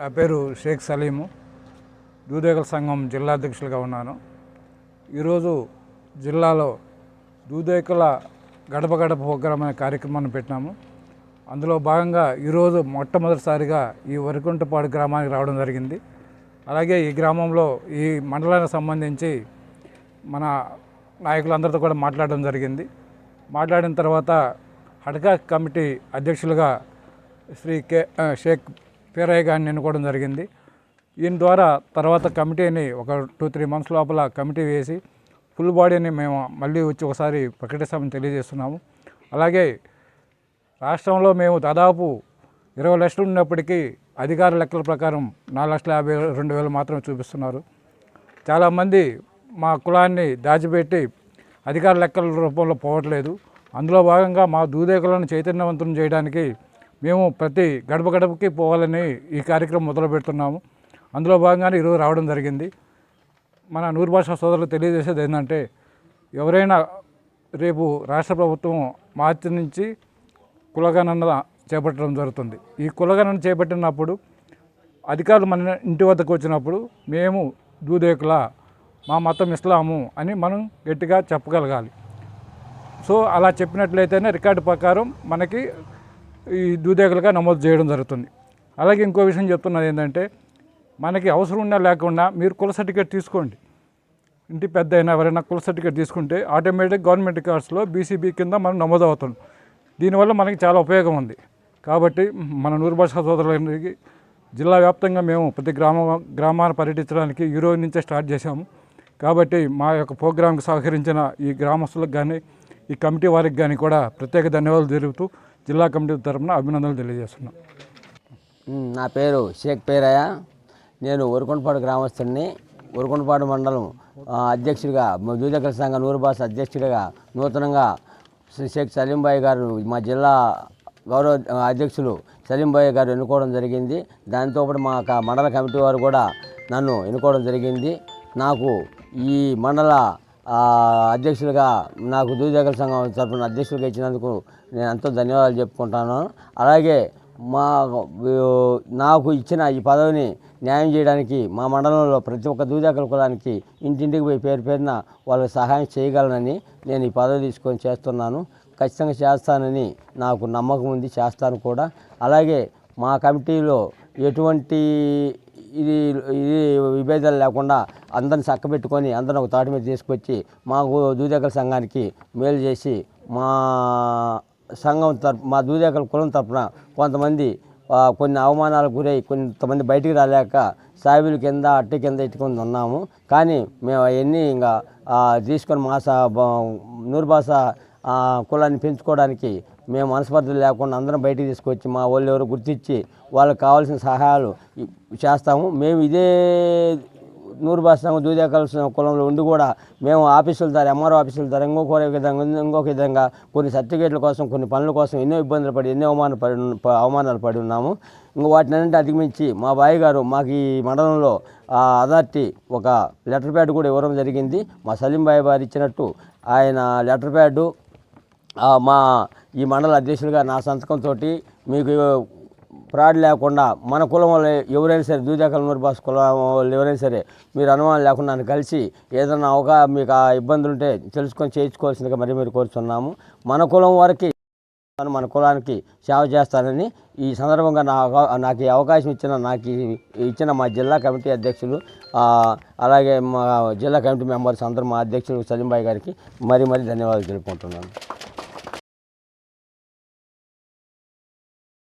నా పేరు షేక్ సలీము. దూదేగల సంఘం జిల్లా అధ్యక్షులుగా ఉన్నాను. ఈరోజు జిల్లాలో దూదేకల గడప గడప ప్రోగ్రాం అనే కార్యక్రమాన్ని పెట్టినాము. అందులో భాగంగా ఈరోజు మొట్టమొదటిసారిగా ఈ వరికుంటపాడు గ్రామానికి రావడం జరిగింది. అలాగే ఈ గ్రామంలో ఈ మండలానికి సంబంధించి మన నాయకులందరితో కూడా మాట్లాడడం జరిగింది. మాట్లాడిన తర్వాత హడ్కా కమిటీ అధ్యక్షులుగా శ్రీ కే షేక్ పీరయ్య గారిని ఎన్నుకోవడం జరిగింది. ఈయన ద్వారా తర్వాత కమిటీని ఒక టూ త్రీ మంత్స్ లోపల కమిటీ వేసి ఫుల్ బాడీని మేము మళ్ళీ వచ్చి ఒకసారి ప్రకటిస్తామని తెలియజేస్తున్నాము. అలాగే రాష్ట్రంలో మేము దాదాపు ఇరవై లక్షలు ఉన్నప్పటికీ అధికార లెక్కల ప్రకారం నాలుగు లక్షల యాభై రెండు వేలు మాత్రమే చూపిస్తున్నారు. చాలామంది మా కులాన్ని దాచిపెట్టి అధికార లెక్కల రూపంలో పోవట్లేదు. అందులో భాగంగా మా దూదేకులను చైతన్యవంతం చేయడానికి మేము ప్రతి గడప గడపకి పోవాలని ఈ కార్యక్రమం మొదలు పెడుతున్నాము. అందులో భాగంగానే ఈరోజు రావడం జరిగింది. మన నూరు భాష సోదరులు తెలియజేసేది ఏంటంటే ఎవరైనా రేపు రాష్ట్ర ప్రభుత్వం మార్చి నుంచి కులగణన చేపట్టడం జరుగుతుంది. ఈ కులగణన చేపట్టినప్పుడు అధికారులు మన ఇంటి వద్దకు వచ్చినప్పుడు మేము దూదేకుల మా మతం ఇస్లాము అని మనం గట్టిగా చెప్పగలగాలి. సో అలా చెప్పినట్లయితేనే రికార్డు ప్రకారం మనకి ఈ దూదేకలుగా నమోదు చేయడం జరుగుతుంది. అలాగే ఇంకో విషయం చెప్తున్నది ఏంటంటే మనకి అవసరం ఉన్నా లేకుండా మీరు కుల సర్టిఫికేట్ తీసుకోండి. ఇంటి పెద్ద అయినా ఎవరైనా కుల సర్టిఫికేట్ తీసుకుంటే ఆటోమేటిక్ గవర్నమెంట్ కార్డ్స్లో బీసీబీ కింద మనం నమోదు అవుతాం దీనివల్ల మనకి చాలా ఉపయోగం ఉంది. కాబట్టి మన నూరు భాషా సోదరులకి జిల్లా వ్యాప్తంగా మేము ప్రతి గ్రామ గ్రామాన్ని పర్యటించడానికి ఈ రోజు నుంచే స్టార్ట్ చేశాము. కాబట్టి మా యొక్క ప్రోగ్రాంకి సహకరించిన ఈ గ్రామస్తులకు కానీ ఈ కమిటీ వారికి కానీ కూడా ప్రత్యేక ధన్యవాదాలు జరుగుతూ జిల్లా కమిటీ తరఫున అభినందనలు తెలియజేస్తున్నాం. నా పేరు షేక్ పేరయ్య. నేను ఉరకొండపాడు గ్రామస్తుడిని ఉరకొండపాడు మండలం అధ్యక్షుడిగా మా సంఘ నూరు భాష అధ్యక్షుడిగా నూతనంగా శ్రీ షేక్ సలీంబాయి గారు మా జిల్లా గౌరవ అధ్యక్షులు సలీంబాయి గారు ఎన్నుకోవడం జరిగింది. దాంతోపాటు మా మండల కమిటీ వారు కూడా నన్ను ఎన్నుకోవడం జరిగింది. నాకు ఈ మండల అధ్యక్షులుగా నాకు దూదకల సంఘం తరఫున అధ్యక్షులుగా ఇచ్చినందుకు నేను ఎంతో ధన్యవాదాలు చెప్పుకుంటాను. అలాగే మా నాకు ఇచ్చిన ఈ పదవిని న్యాయం చేయడానికి మా మండలంలో ప్రతి ఒక్క దూదాకల కులానికి ఇంటింటికి పోయి పేరు పేరున వాళ్ళకి సహాయం చేయగలనని నేను ఈ పదవి తీసుకొని చేస్తున్నాను. ఖచ్చితంగా చేస్తానని నాకు నమ్మకం ఉంది చేస్తాను కూడా. అలాగే మా కమిటీలో ఎటువంటి ఇది ఇది విభేదాలు లేకుండా అందరిని చక్కబెట్టుకొని అందరిని ఒక తాటి మీద తీసుకొచ్చి మాకు దూదేకల సంఘానికి మేలు చేసి మా సంఘం తరపు మా దూదేకల కులం తరపున కొంతమంది కొన్ని అవమానాలకు గురై కొంతమంది బయటికి రాలేక సాయిబుల కింద అట్టి కింద ఇట్టుకొని ఉన్నాము. కానీ మేము అవన్నీ ఇంకా తీసుకొని మా సా బ- నూరు భాష కులాన్ని పెంచుకోవడానికి మేము మనస్పర్ధలు లేకుండా అందరం బయటికి తీసుకొచ్చి మా వాళ్ళు ఎవరు గుర్తించి వాళ్ళకి కావాల్సిన సహాయాలు చేస్తాము. మేము ఇదే నూరు భాష దూదేకల కులంలో ఉండి కూడా మేము ఆఫీసుల ద్వారా ఎంఆర్ఓ ఆఫీసుల ద్వారా ఇంకొక విధంగా ఇంకొక విధంగా కొన్ని సర్టిఫికేట్ల కోసం కొన్ని పనుల కోసం ఎన్నో ఇబ్బందులు పడి ఎన్నో అవమానాలు పడి ఉన్న- అవమానాలు పడి ఉన్నాము. ఇంకా వాటిని అన్నింటి అధిగమించి మా బాయ్ గారు మాకు ఈ మండలంలో ఆ అథారిటీ ఒక లెటర్ ప్యాడ్ కూడా ఇవ్వడం జరిగింది. మా సలీం బాయ్ గారు ఇచ్చినట్టు ఆయన లెటర్ ప్యాడు మా ఈ మండల అధ్యక్షులుగా నా సంతకంతో మీకు ఫ్రాడ్ లేకుండా మన కులం వాళ్ళు ఎవరైనా సరే దూదాకల నూరు కులం వాళ్ళు ఎవరైనా సరే మీరు అనుమానం లేకుండా నన్ను కలిసి ఏదైనా ఒక మీకు ఆ ఇబ్బందులు ఉంటే తెలుసుకొని చేయించుకోవాల్సిందిగా మరి మీరు కోరుతున్నాము మన కులం వారికి మన కులానికి సేవ చేస్తానని ఈ సందర్భంగా నా నాకు ఈ అవకాశం ఇచ్చిన నాకు ఇచ్చిన మా జిల్లా కమిటీ అధ్యక్షులు అలాగే మా జిల్లా కమిటీ మెంబర్స్ అందరూ మా అధ్యక్షులు సలీంబాయి గారికి మరీ మరీ ధన్యవాదాలు తెలుపుకుంటున్నాను.